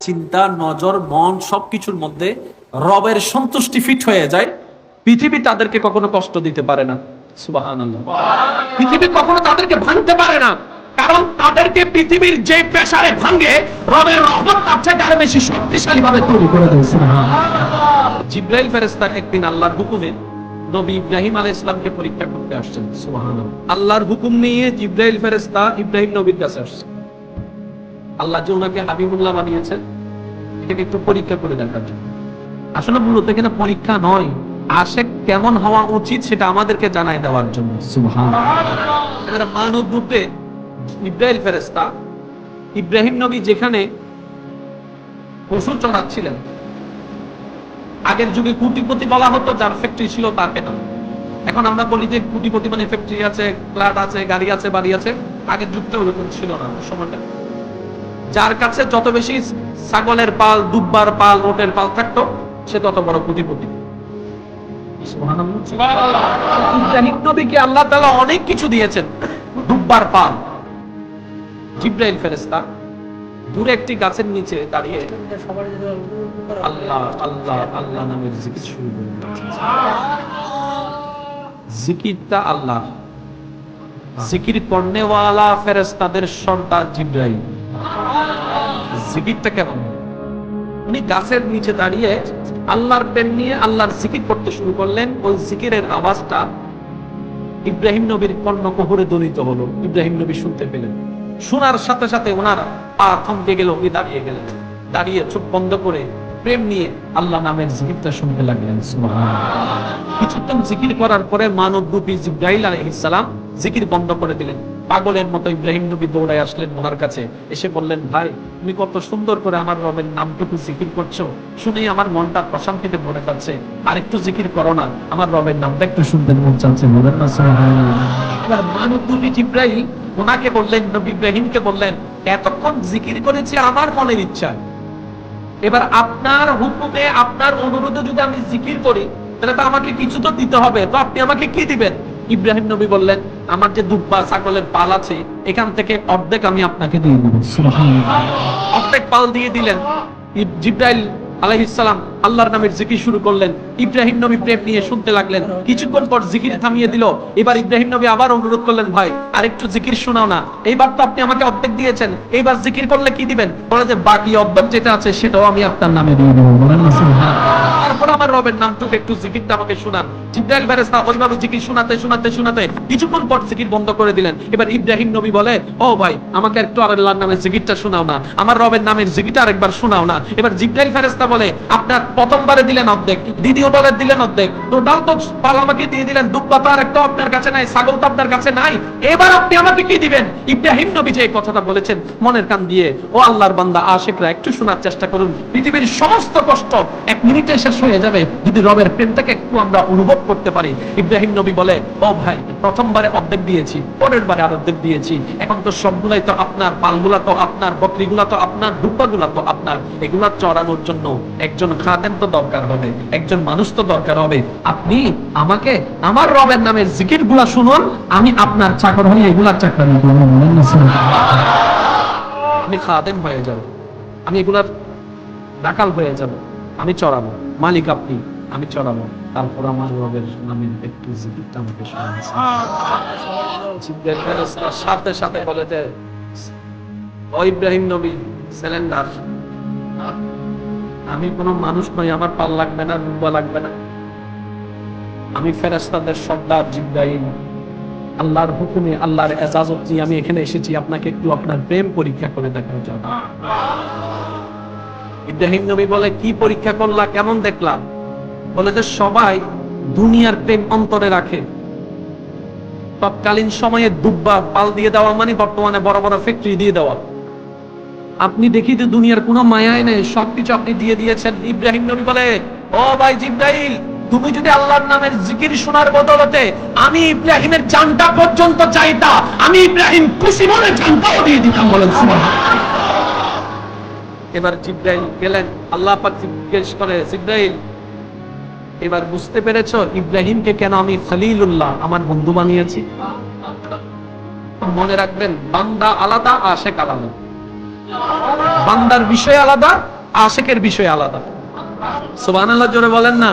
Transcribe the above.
চিন্তা, নজর, মন সবকিছুর মধ্যে রবের সন্তুষ্টি ফিট হয়ে যায়। পৃথিবী তাদেরকে কখনো কষ্ট দিতে পারে না। পৃথিবী কখনো তাদেরকে ভাঙতে পারে না। কারণ তাদেরকে পৃথিবীর যে পেশারে ভাঙে, রবের রহমত তার আরও বেশি শক্তিশালী ভাবে তৈরি করে দেয়। জিব্রাইল একদিন আল্লাহর হুকুমে নবী ইব্রাহিম আলাইহিস সালামকে পরীক্ষা করতে আসছেন। আল্লাহর হুকুম নিয়ে জিব্রাইল ফেরেশতা ইব্রাহিম নবীর কাছে আসছেন আল্লাহ যে ওনাকে হাবিবুল্লাহ বানিয়েছেন, এটাকে একটু পরীক্ষা করে দেখার জন্য। আসলে মূলত এখানে পরীক্ষা নয়, আশেক কেমন হওয়া উচিত সেটা আমাদেরকে জানাই দেওয়ার জন্য। মানব রূপে ইব্রাহিম ফেরেশতা, ইব্রাহিম নবী যেখানে পশু চড়াচ্ছিলেন, আগের যুগে কুটিপতি বলা হতো, যার ফ্যাক্টরি ছিল তার কেন এখন আমরা বলি যে কুটিপতি মানে ফ্যাক্টরি আছে, ফ্ল্যাট আছে, গাড়ি আছে, বাড়ি আছে, আগের যুগটা ওরকম ছিল না, সময়টা। যার কাছে যত বেশি ছাগলের পাল, দুব্বার পাল ওটের পাল থাকতো, সে তত বড় কুটিপতি। নবীকে আল্লাহ তাআলা অনেক কিছু দিয়েছেন। দুব্বার পাল। জিব্রাইল ফেরেশতা দূরে একটি গাছের নিচে দাঁড়িয়ে আল্লাহ আল্লাহ আল্লাহ নামের জিকির শুরু। জিকিরটা আল্লাহ। জিকির করনেওয়ালা ফেরেশতাদের সর্দার জিব্রাইল। কেমন? উনি গাছের নিচে দাঁড়িয়ে আল্লাহর প্রেম নিয়ে আল্লাহর করতে শুরু করলেন। ওই আওয়াজটা ইব্রাহিম নবীর দলিত হলো। ইব্রাহিম নবী শুনতে পেলেন। শোনার সাথে সাথে ওনার পা থমকে গেল, উনি দাঁড়িয়ে গেলেন। দাঁড়িয়ে চোখ বন্ধ করে প্রেম নিয়ে আল্লাহ নামের জিকিরটা শুনতে লাগলেন। কিছুক্ষণ জিকির করার পরে মানব রূপী জিব্রাইল আলাইহিস সালাম জিকির বন্ধ করে দিলেন। পাগলের মতো ইব্রাহিম নবী দৌড়ায় আসলেন ওনার কাছে। এসে বললেন, ভাই, তুমি কত সুন্দর করে আমার রবের নামটুকু জিকির করছ। শুনেই আমার মনটা প্রশান্তিতে ভরে যাচ্ছে। আর একটু জিকির করো না, আমার রবের নামটা একটু শুনতে মন চাচ্ছে। জিব্রাইল, ওনাকে বললেন, নবী ইব্রাহিমকে বললেন, এতক্ষণ জিকির করেছি আমার মনের ইচ্ছা এবার আপনার হুকুমে, আপনার অনুরোধে যদি আমি জিকির করি, তাহলে তো আমাকে কিছু তো দিতে হবে। তো আপনি আমাকে কি দিবেন? ইব্রাহিম নবী বললেন আমার যে দুব্বা ছাগলের পাল আছে এখান থেকে অর্ধেক আমি আপনাকে দিয়ে দিব। অর্ধেক পাল দিয়ে দিলেন। জিব্রাইল আল্লাহর নামের জিকির শুরু করলেন। ইব্রাহিম নবী প্রেম নিয়ে শুনতে লাগলেন। কিছুক্ষণ পর জিকির থামিয়ে দিল। এবার ইব্রাহিম নবী আবার অনুরোধ করলেন ভাই আরেকটু জিকির শোনাও না। এইবার তো আপনি আমাকে অর্ধেক দিয়েছেন। এইবার জিকির করলে কি দিবেন? বলে যে বাকি অর্ধেক যেটা আছে সেটাও আমি আপনার নামে দিয়ে দেবো। বলেন। তারপর আমার রবের নামটুকু একটু জিকিরটা আমাকে শোনান। জিকির শোনাতে শোনাতে শোনাতে কিছুক্ষণ পর জিকির বন্ধ করে দিলেন। এবার ইব্রাহিম নবী বলে, ও ভাই, আমাকে একটু আল্লাহর নামের জিকিরটা শোনাও না। আমার রবের নামের আরেকবার শোনাও না। এবার বলে, আপনার প্রথমবারে দিলেন অর্ধেক দিলেন অর্ধেক। টোটাল তো পাল আমাকে দিয়ে দিলেন আপনার কাছে নাই, ছাগল তো আপনার কাছে নাই। এবার আপনি আমাকে কি দিবেন? ইব্রাহিম নবী যে এই কথাটা বলেছেন, মনের কান দিয়ে, ও আল্লাহর বান্দা, আশেকরা, একটু শোনার চেষ্টা করুন। পৃথিবীর সমস্ত কষ্ট এক মিনিটে শেষ হয়ে যাবে যদি রবের প্রেমটাকে একটু আমরা অনুভব করতে পারি। ইব্রাহিম নবী বলে, ও ভাই, প্রথমবারে অর্ধেক দিয়েছি পরের বারে আর অর্ধেক দিয়েছি। এখন তো সবগুলাই তো আপনার, পালগুলা তো আপনার, বকরিগুলা তো আপনার ডুব্বাগুলা তো আপনার। এগুলা চড়ানোর জন্য একজন খাদেন তো দরকার হবে, একজন মানুষ তো দরকার হবে। আপনি আমাকে, আমার রবের নামে জিকিরগুলা শুনুন, আমি আপনার চাকর হয়ে এগুলার চাকরানি? আমি খাদেম হয়ে যাব, আমি এগুলার দাকাল হয়ে যাব, আমি চড়াবো। মালিক আপনি, আমি চড়াবো। তারপর আমার রবের নামের একটু আমাকে সাথে সাথে বলে যে ইব্রাহিম নবী, সিলিন্ডার। আমি কোনো মানুষ নই, আমার পাল লাগবে না রুবা লাগবে না। আমি ফেরেশতাদের সর্দার জিব্রাইল। আল্লাহর হুকুমে, আল্লাহর এজাজত নিয়ে আমি এখানে এসেছি। আপনাকে একটু আপনার প্রেম পরীক্ষা করে দেখার জন্য। ইব্রাহিম নবী বলে, কি পরীক্ষা করলা? কেমন দেখলাম বলে যে, সবাই দুনিয়ার প্রেম অন্তরে রাখে। তৎকালীন সময়ে দুব্বা পাল দিয়ে দেওয়া মানে বর্তমানে বড় বড় ফ্যাক্টরি দিয়ে দেওয়া। আপনি দেখি যে দুনিয়ার কোনো মায়াই নেই, সবকিছু আপনি দিয়ে দিয়েছেন। ইব্রাহিম নবী বলে, ও ভাই জিব্রাইল, তুমি যদি আল্লাহর নামের জিকির শোনার বদলতে আমি ইব্রাহিমের জানটা পর্যন্ত চাইতা, আমি ইব্রাহিম খুশি মনে জানটাও দিয়ে দিতাম বলেন সুবহানাল্লাহ। এবার জিব্রাইল গেলেন, আল্লাহ পাক জিজ্ঞেস করে, জিব্রাইল, এবার বুঝতে পেরেছ ইব্রাহিমকে কেন আমি খলিলুল্লাহ, আমার বন্ধু বানিয়েছি? মনে রাখবেন, বান্দা আলাদা, আশেক আলাদা। বান্দার বিষয় আলাদা, আশেকের বিষয় আলাদা। সুবহানাল্লাহ, জোরে বলেন না।